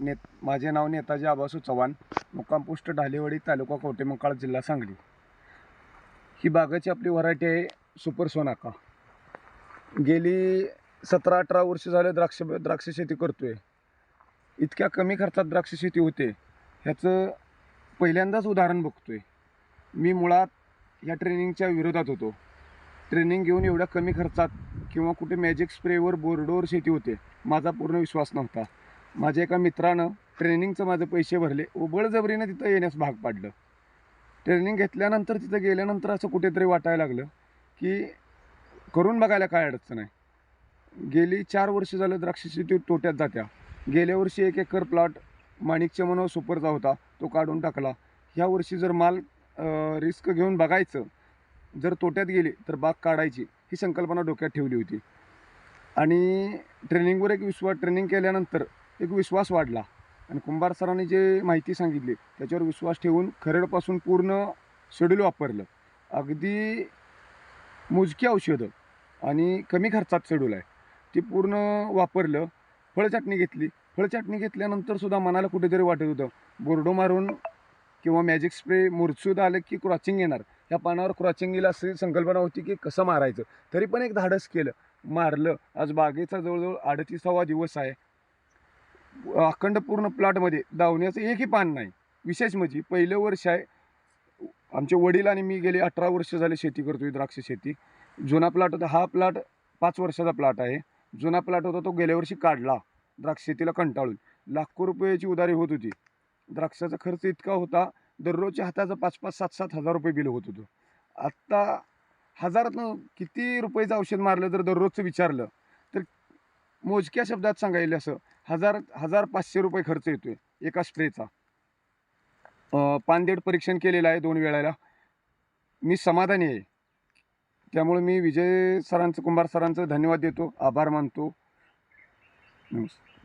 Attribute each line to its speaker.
Speaker 1: ने माझे नाव नेताजी आबासू चव्हाण मुक्काम पोस्ट ढालेवाडी तालुका कवटेमंकाळ जिल्हा सांगली. ही बागाची आपली व्हरायटी आहे सुपर सोनाका. गेली सतरा अठरा वर्ष झाले द्राक्ष द्राक्ष शेती करतोय. इतक्या कमी खर्चात द्राक्ष शेती होते. ह्याचं पहिल्यांदाच उदाहरण बघतोय. मी मुळात या ट्रेनिंगच्या विरोधात होतो. ट्रेनिंग घेऊन एवढ्या कमी खर्चात किंवा कुठे मॅजिक स्प्रेवर बोर्डोवर शेती होते माझा पूर्ण विश्वास नव्हता. माझ्या एका मित्रानं ट्रेनिंगचं माझे पैसे भरले. व बळजबरीनं तिथं येण्यास भाग पाडलं. ट्रेनिंग घेतल्यानंतर तिथं गेल्यानंतर असं कुठेतरी वाटायला लागलं की करून बघायला काय अडचण आहे. गेली चार वर्ष झालं द्राक्ष शेती तोट्यात जात्या. गेल्या वर्षी एक एकर प्लॉट माणिकच्या मनोहर सुपरचा होता तो काढून टाकला. ह्या वर्षी जर माल रिस्क घेऊन बघायचं जर तोट्यात गेली तर बाग काढायची ही संकल्पना डोक्यात ठेवली होती. आणि ट्रेनिंगवर एक विश्वास ट्रेनिंग केल्यानंतर एक विश्वास वाढला. आणि कुंभार सरांनी जे माहिती सांगितली त्याच्यावर विश्वास ठेवून खरडपासून पूर्ण शेड्यूल वापरलं. अगदी मोजकी औषधं आणि कमी खर्चात शेड्यूल आहे. ती पूर्ण वापरलं फळचटणी घेतली. फळचटणी घेतल्यानंतर सुद्धा मनाला कुठेतरी वाटत होतं बोर्डो मारून किंवा मॅजिक स्प्रे मुरसूद आलं की क्रॉचिंग येणार. ह्या पानावर क्रॉचिंग येईल अशी संकल्पना होती की कसं मारायचं? तरी पण एक धाडस केलं. मारलं. आज बागेचा जवळजवळ अडतीसावा दिवस आहे. अखंड पूर्ण प्लॉटमध्ये दावण्याचं एकही पान नाही. विशेष म्हणजे पहिलं वर्ष आहे. आमचे वडील आणि मी गेले अठरा वर्ष झाले शेती करतोय द्राक्ष शेती. जुना प्लॉट होता हा प्लॉट पाच वर्षाचा प्लॉट आहे. जुना प्लॉट होता तो गेल्या वर्षी काढला. द्राक्ष शेतीला कंटाळून. लाखो रुपयाची उधारी होत होती. द्राक्षाचा खर्च इतका होता दररोजच्या हाताचं पाच पाच सात सात हजार रुपये बिल होत होतं. आत्ता हजारातनं किती रुपयाचं औषध मारलं जर दररोजचं विचारलं मोजक्या शब्दात सांगायला असं हजार हजार पाचशे रुपये खर्च येतोय एका स्प्रेचा. पानदेड परीक्षण केलेलं आहे दोन वेळाला. मी समाधानी आहे. त्यामुळे मी विजय सरांचं कुंभार सरांचं धन्यवाद देतो आभार मानतो. नमस्कार.